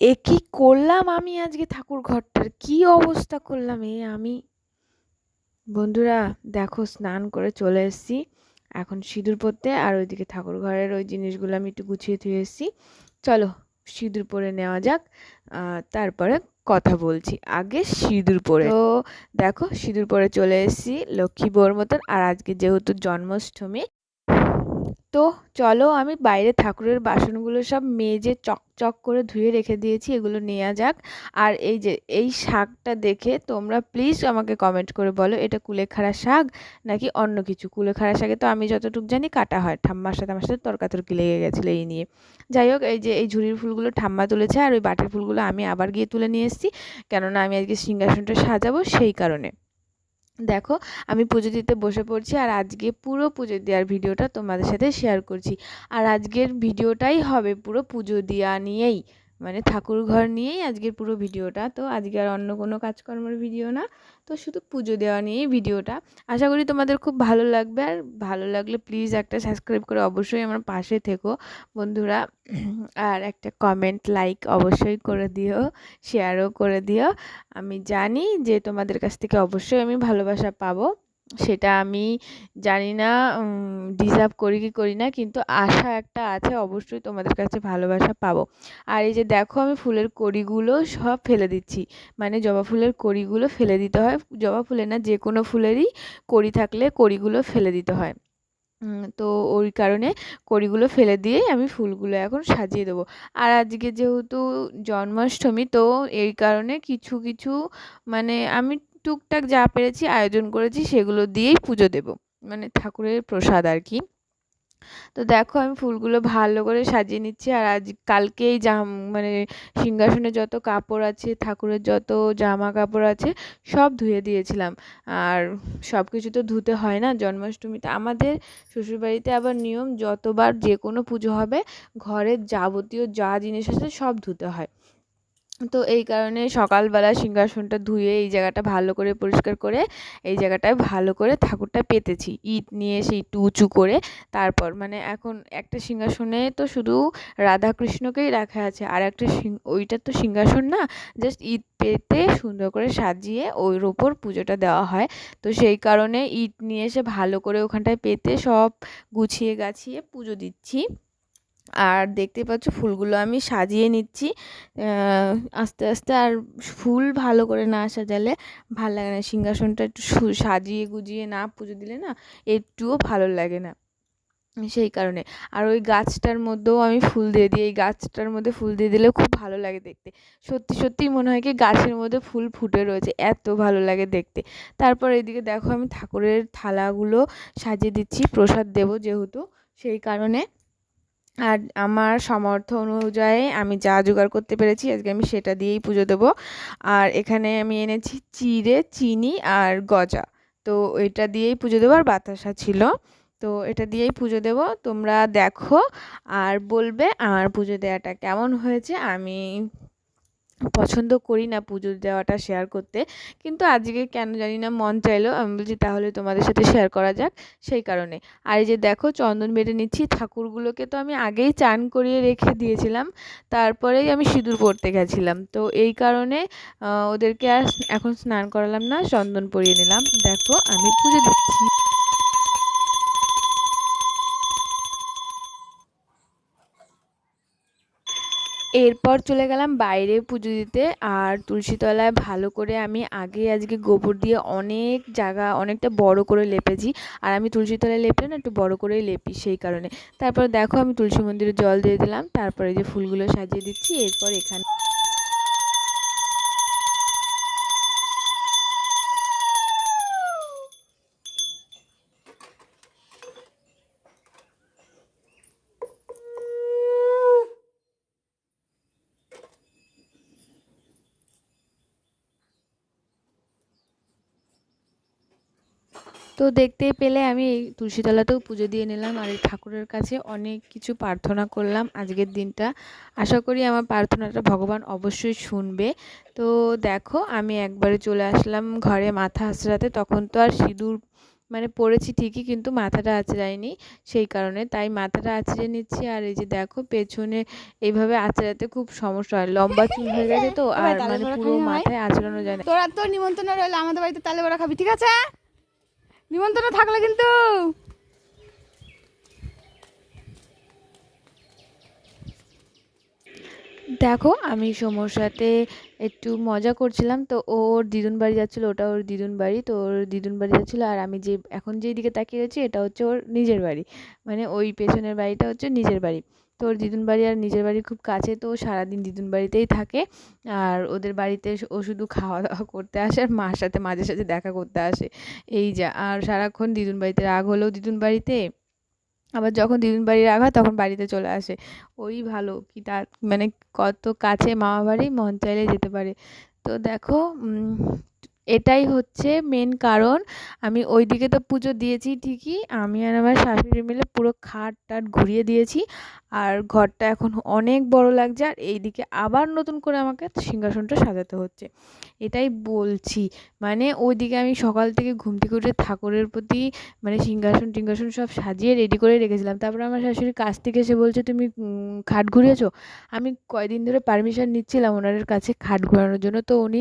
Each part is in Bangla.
এ কি করলাম আমি আজকে ঠাকুর ঘরটার কি অবস্থা করলাম এ আমি? বন্ধুরা, দেখো স্নান করে চলে এসেছি। এখন সিঁদুর পরতে আর ওইদিকে ঠাকুর ঘরের ওই জিনিসগুলো আমি একটু গুছিয়ে থুয়ে এসেছি। চলো সিঁদুর পরে নেওয়া যাক তারপরে কথা বলছি। আগে সিঁদুর পরে। তো দেখো সিঁদুর পরে চলে এসেছি লক্ষ্মী বউর মতন, আর আজকে যেহেতু জন্মাষ্টমী তো চলো আমি বাইরে ঠাকুরের বাসনগুলো সব মেজে চকচক করে ধুয়ে রেখে দিয়েছি, এগুলো নেওয়া যাক। আর এই যে, এই শাকটা দেখে তোমরা প্লিজ আমাকে কমেন্ট করে বলো, এটা কুলেখাড়া শাক নাকি অন্য কিছু? কুলেখাড়া শাকে তো আমি যতটুকু জানি কাটা হয়। ঠাম্মার সাথে, আমার সাথে তর্কাতর্কি লেগে গেছিল এই নিয়ে। যাই হোক, এই যে, এই ঝুড়ির ফুলগুলো ঠাম্মা তুলেছে আর ওই বাটির ফুলগুলো আমি আবার গিয়ে তুলে নিয়ে এসেছি। কেননা আমি আজকে সিংহাসনটা সাজাবো সেই কারণে। দেখো, আমি পুজো দিতে বসে পড়ছি আর আজকে পুরো পুজো দেওয়ার ভিডিওটা তোমাদের সাথে শেয়ার করছি। আর আজকের ভিডিওটাই হবে পুরো পুজো দেওয়া নিয়েই। মানে ঠাকুর ঘর নিয়েই আজকের পুরো ভিডিওটা। তো আজকে আর অন্য কোনো কাজকর্মের ভিডিও না। তো শুধু পুজো দেওয়া নিয়েই ভিডিওটা। আশা করি তোমাদের খুব ভালো লাগবে। আর ভালো লাগলে প্লিজ একটা সাবস্ক্রাইব করে অবশ্যই আমার পাশে থেকো বন্ধুরা। আর একটা কমেন্ট লাইক অবশ্যই করে দিও শেয়ারও করে দিও। আমি জানি যে তোমাদের কাছ থেকে অবশ্যই আমি ভালোবাসা পাবো। সেটা আমি জানি না ডিজার্ভ করি কি করি না, কিন্তু আশা একটা আছে, অবশ্যই তোমাদের কাছে ভালোবাসা পাবো। আর এই যে দেখো, আমি ফুলের কড়িগুলো সব ফেলে দিচ্ছি। মানে জবা ফুলের কড়িগুলো ফেলে দিতে হয়। জবা ফুলের না যে কোনো ফুলেরই কড়ি থাকলে কড়িগুলো ফেলে দিতে হয়। তো ওই কারণে কড়িগুলো ফেলে দিয়েই আমি ফুলগুলো এখন সাজিয়ে দেবো। আর আজকে যেহেতু জন্মাষ্টমী, তো এই কারণে কিছু কিছু মানে আমি টুকটাক যা পেরেছি আয়োজন করেছি সেগুলো দিয়েই পুজো দেব। মানে ঠাকুরের প্রসাদ আর কি। তো দেখো আমি ফুলগুলো ভালো করে সাজিয়ে নিচ্ছি আর আজ কালকেই জাম মানে সিংহাসনে যত কাপড় আছে, ঠাকুরের যত জামা কাপড় আছে, সব ধুয়ে দিয়েছিলাম। আর সব কিছু তো ধুতে হয় না জন্মাষ্টমীতে আমাদের শ্বশুরবাড়িতে আবার নিয়ম, যতবার যে কোনো পুজো হবে, ঘরের যাবতীয় যা জিনিস আছে সব ধুতে হয়। তো এই কারণে সকালবেলা সিংহাসনটা ধুয়ে এই জায়গাটা ভালো করে পরিষ্কার করে এই জায়গাটায় ভালো করে ঠাকুরটা পেতেছি। ইট নিয়ে এসে একটু উঁচু করে তারপর মানে এখন একটা সিংহাসনে তো শুধু রাধাকৃষ্ণকেই রাখা আছে। আর একটা ওইটা তো সিংহাসন না জাস্ট ইট পেতে সুন্দর করে সাজিয়ে ওর ওপর পুজোটা দেওয়া হয়। তো সেই কারণে ইট নিয়ে এসে ভালো করে ওখানটায় পেতে সব গুছিয়ে গাছিয়ে পুজো দিচ্ছি। আর দেখতে পাচ্ছ ফুলগুলো আমি সাজিয়ে নিচ্ছি। আস্তে আস্তে আর ফুল ভালো করে না সাজালে ভালো লাগে না। সিংহাসনটা একটু সাজিয়ে গুজিয়ে না পুজো দিলে না একটুও ভালো লাগে না। সেই কারণে। আর ওই গাছটার মধ্যেও আমি ফুল দিয়ে দিই। এই গাছটার মধ্যে ফুল দিয়ে দিলে খুব ভালো লাগে দেখতে। সত্যি সত্যিই মনে হয় কি গাছের মধ্যে ফুল ফুটে রয়েছে। এত ভালো লাগে দেখতে। তারপর এদিকে দেখো আমি ঠাকুরের থালাগুলো সাজিয়ে দিচ্ছি। প্রসাদ দেবো যেহেতু। সেই কারণে আর আমার সামর্থ্য অনুযায়ী আমি যা জোগাড় করতে পেরেছি, আজকে আমি সেটা দিয়েই পুজো দেবো। আর এখানে আমি এনেছি চিড়ে, চিনি আর গজা। তো এটা দিয়েই পুজো দেবো আর বাতাসা ছিল। তো এটা দিয়েই পুজো দেবো। তোমরা দেখো আর বলবে আমার পুজো দেওয়াটা কেমন হয়েছে। আমি পছন্দ করি না পুজো দেওয়াটা শেয়ার করতে। কিন্তু আজকে কেন জানি না মন চাইলো, আমি বলছি তাহলে তোমাদের সাথে শেয়ার করা যাক সেই কারণে। আর এই যে দেখো চন্দন বেটে নিচ্ছি, ঠাকুরগুলোকে তো আমি আগেই চান করিয়ে রেখে দিয়েছিলাম, তারপরেই আমি সিঁদুর পরতে গেছিলাম। তো এই কারণে ওদেরকে আর এখন স্নান করালাম না, চন্দন পরিয়ে নিলাম। দেখো আমি পুজো দিচ্ছি। এরপর চলে গেলাম বাইরে পুজো দিতে। আর তুলসীতলায় ভালো করে আমি আগে আজকে গোবর দিয়ে অনেক জায়গা অনেকটা বড় করে লেপেছি। আর আমি তুলসীতলায় লেপলে না একটু বড় করেই লেপি সেই কারণে। তারপর দেখো আমি তুলসী মন্দিরে জল দিয়ে দিলাম। তারপরে যে ফুলগুলো সাজিয়ে দিচ্ছি। এরপর এখানে তো দেখতেই পেলে আমি এই তুলসীতলাতেও পুজো দিয়ে নিলাম আর এই ঠাকুরের কাছে অনেক কিছু প্রার্থনা করলাম আজকের দিনটা। আশা করি আমার প্রার্থনাটা ভগবান অবশ্যই শুনবে। তো দেখো আমি একবারে চলে আসলাম ঘরে মাথা আশ্রাতে তখন তো আর সিঁদুর মানে পড়েছি ঠিকই কিন্তু মাথাটা আঁচড়ায়নি সেই কারণে। তাই মাথাটা আঁচড়ে নিচ্ছি আর এই যে দেখো পেছনে এইভাবে আঁচড়াতে খুব সমস্যা হয়। লম্বা চুল হয়ে গেছে তো আর মানে পুরো? মাথায় আঁচড়ানো যায় না। তোরা তোর নিমন্ত্রণ রইল আমাদের বাড়িতে তালে বড়া খাবি ঠিক আছে? নিমন্ত্রণ থাকলে কিন্তু। দেখো, আমি সোমর সাথে একটু মজা করছিলাম, তো ওর দিদুন বাড়ি যাচ্ছিল, ওটা ওর দিদুন বাড়ি, তো ওর দিদুন বাড়ি যাচ্ছিল, আর আমি যে, এখন যেই দিকে তাকিয়ে রয়েছি এটা হচ্ছে ওর নিজের বাড়ি। মানে ওই পেছনের বাড়িটা হচ্ছে নিজের বাড়ি। তো ওর দিদুন বাড়ি আর নিজের বাড়ি খুব কাছে, তো সারাদিন দিদুন বাড়িতেই থাকে। আর ওদের বাড়িতে ও শুধু খাওয়া দাওয়া করতে আসে আর মার সাথে মাঝে সাঝে দেখা করতে আসে। এই যা, আর সারাক্ষণ দিদুন বাড়িতে রাগ হলেও দিদুন বাড়িতে। আবার যখন দিদুন বাড়ি রাগ হয় তখন বাড়িতে চলে আসে। ওই ভালো কি তার মানে কত কাছে মামা বাড়ি মন চাইলে যেতে পারে। তো দেখো এটাই হচ্ছে মেন কারণ। আমি ওই দিকে তো পুজো দিয়েছি ঠিকই, আমি আর আমার শাশুড়ি মিলে পুরো খাট টাট ঘুরিয়ে দিয়েছি। আর ঘরটা এখন অনেক বড় লাগছে, আর এইদিকে আবার নতুন করে আমাকে সিংহাসনটা সাজাতে হচ্ছে। এটাই বলছি মানে ওইদিকে আমি সকাল থেকে ঘুম থেকে উঠে ঠাকুরের প্রতি মানে সিংহাসন টিংহাসন সব সাজিয়ে রেডি করে রেখেছিলাম। তারপরে আমার শাশুড়ি কাছ থেকে এসে বলছে, তুমি খাট ঘুরিয়েছো? আমি কয়দিন ধরে পারমিশন নিচ্ছিলাম ওনাদের কাছে খাট ঘোরানোর জন্য, তো উনি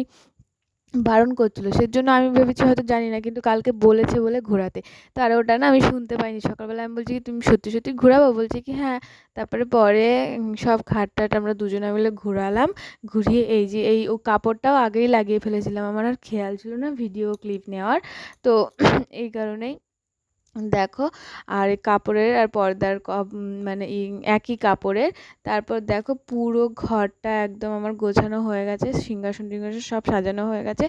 বারণ করছিল। সেজন্য আমি ভেবেছি হয়তো জানি না, কিন্তু কালকে বলেছে বলে ঘোরাতে। তো আর ওটা না আমি শুনতে পাইনি। সকালবেলা আমি বলছি কি, তুমি সত্যি সত্যি ঘোরাবো? বলছে কি হ্যাঁ। তারপরে পরে সব খাট টাট আমরা দুজনে মিলে ঘোরালাম। ঘুরিয়ে এই যে, এই ও কাপড়টাও আগেই লাগিয়ে ফেলেছিলাম। আমার আর খেয়াল ছিল না ভিডিও ক্লিপ নেওয়ার। তো এই কারণেই দেখো, আর কাপড়ের আর পর্দার মানে একই কাপড়ের। তারপর দেখো, পুরো ঘরটা একদম আমার গোছানো হয়ে গেছে, সিংহাসন টিংহাসন সব সাজানো হয়ে গেছে।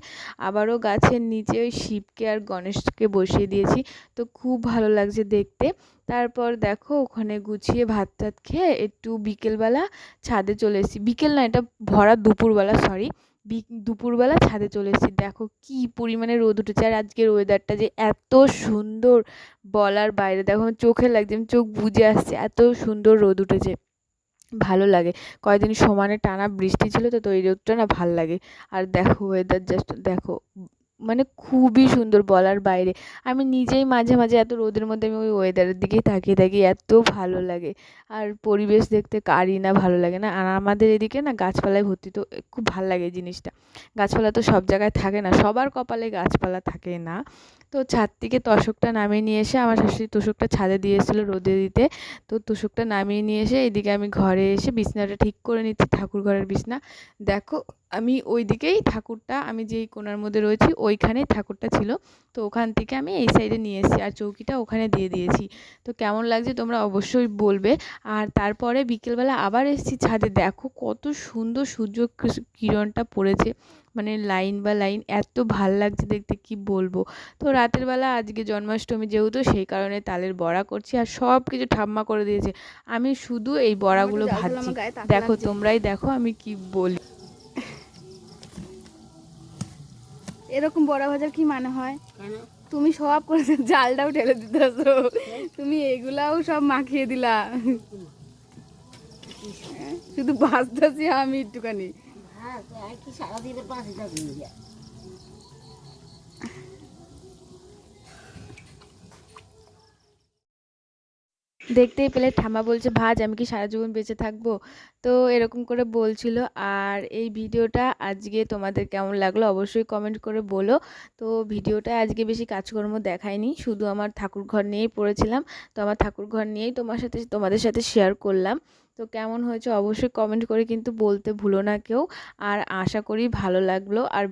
আবারও গাছের নিচে ওই শিবকে আর গণেশকে বসিয়ে দিয়েছি। তো খুব ভালো লাগছে দেখতে। তারপর দেখো, ওখানে গুছিয়ে ভাত টাত খেয়ে একটু বিকেলবেলা ছাদে চলে এসেছি। বিকেল না, এটা ভরা দুপুরবেলা সরি দুপুরবেলা ছাদে চলে এসেছি। দেখো কি পরিমাণে রোদ উঠেছে আর আজকের ওয়েদারটা যে এত সুন্দর বলার বাইরে। দেখো আমার চোখে লাগছে, আমি চোখ বুজে আসছে, এত সুন্দর রোদ উঠেছে। ভালো লাগে। কয়েকদিন সমানে টানা বৃষ্টি ছিল তো তো এই রোদটা না ভালো লাগে। আর দেখো ওয়েদার জাস্ট দেখো মানে খুবই সুন্দর বলার বাইরে। আমি নিজেই মাঝে মাঝে এত রোদের মধ্যে আমি ওই ওয়েদারের দিকেই তাকিয়ে থাকি এত ভালো লাগে। আর পরিবেশ দেখতে কারই না ভালো লাগে না। আর আমাদের এদিকে না গাছপালায় ভর্তি তো খুব ভালো লাগে জিনিসটা। গাছপালা তো সব জায়গায় থাকে না, সবার কপালে গাছপালা থাকে না। তো ছাদ থেকে তোশকটা নামিয়ে নিয়ে এসে আমার শাশুড়ি তোশকটা ছাদে দিয়ে এসেছিল রোদে দিতে। তো তোশকটা নামিয়ে নিয়ে এসে এদিকে আমি ঘরে এসে বিছনাটা ঠিক করে নিচ্ছি ঠাকুর ঘরের বিছনা। দেখো আমি ওই দিকেই ঠাকুরটা আমি যেই কোনার মধ্যে রয়েছি ওইখানেই ঠাকুরটা ছিল। তো ওখান থেকে আমি এই সাইডে নিয়ে এসেছি আর চৌকিটা ওখানে দিয়ে দিয়েছি। তো কেমন লাগছে তোমরা অবশ্যই বলবে। আর তারপরে বিকেলবেলা আবার এসেছি ছাদে। দেখো কত সুন্দর সূর্য কিরণটা পড়েছে। মানে লাইন বা লাইন এত ভালো লাগছে দেখতে কি বলব? তো রাতের বেলা আজকে জন্মাষ্টমী যেহেতু সেই কারণে তালের বড়া করছি আর সব কিছু ঠাম্মা করে দিয়েছে। আমি শুধু এই বড়াগুলো ভাজছি। দেখো তোমরাই দেখো আমি কি বলি এরকম বড়া ভাজার কি মানে হয়? তুমি সব করেছ জালটাও ঢেলে দিতেছ। তুমি এগুলাও সব মাখিয়ে দিলা। হ্যাঁ, শুধু বাঁচতেছি আমি একটুখানি। হ্যাঁ কি সারাদিনে পাঁচ দেখতেই পেলে ঠাম্মা বলছে, ভাজ, আমি কি সারা জীবন বেঁচে থাকব? তো এরকম করে বলছিল। আর এই ভিডিওটা আজকে তোমাদের কেমন লাগল অবশ্যই কমেন্ট করে বলো। তো ভিডিওটা আজকে বেশি কাজকর্ম দেখায়নি, শুধু আমার ঠাকুর ঘর নিয়েই পড়েছিলাম। তো আমার ঠাকুর ঘর নিয়েই তোমার সাথে, তোমাদের সাথে শেয়ার করলাম। তো কেমন হয়েছে অবশ্যই কমেন্ট করে কিন্তু বলতে ভুলো না কেউ। আর আশা করি ভালো লাগল। আর